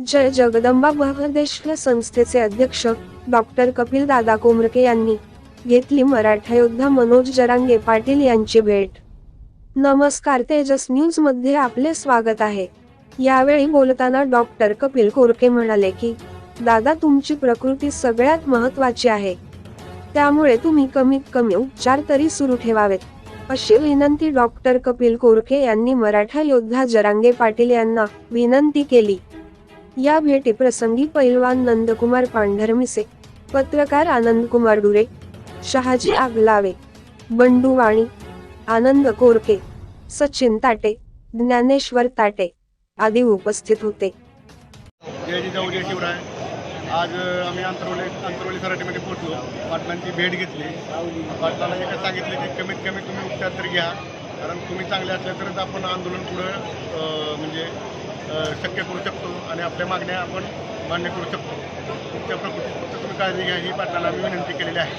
जय जगदंबा बहदेश्वर संस्थेचे अध्यक्ष डॉक्टर कपिल दादा कोमरके यांनी घेतली मराठा योद्धा मनोज जरांगे पाटील यांची भेट. नमस्कार तेजस न्यूजमध्ये आपले स्वागत आहे. यावेळी बोलताना डॉक्टर कपिल कोरके म्हणाले की दादा तुमची प्रकृती सगळ्यात महत्वाची आहे. त्यामुळे तुम्ही कमीत कमी उपचार तरी सुरू ठेवावेत. अशी विनंती डॉक्टर कपिल कोरके यांनी मराठा योद्धा जरांगे पाटील यांना विनंती केली. या भेटीप्रसंगी पैलवान नंदकुमार पांढरमिसे पत्रकार आनंदकुमार डुरे शहाजी आगलावे बंडू वाणी आनंद कोरके सचिन ताटे ज्ञानेश्वर ताटे आदी उपस्थित होते. जय जिजाऊ जय शिवराय. आज आम्ही अंतरवली अंतरवली सराटीमध्ये पोहोचलो. पाटलांची भेट घेतली. पाटलांना एकच सांगितलं की कमीत कमी तुम्ही उपचार तरी घ्या. कारण तुम्ही चांगले असल्या तरच आपण आंदोलन पुढं म्हणजे शक्य करू शकतो आणि आपल्या मागण्या आपण मान्य करू शकतो. तुमच्या प्रकृतीत फक्त तुम्ही काळजी घ्या ही पाटलाला आम्ही विनंती केलेली आहे.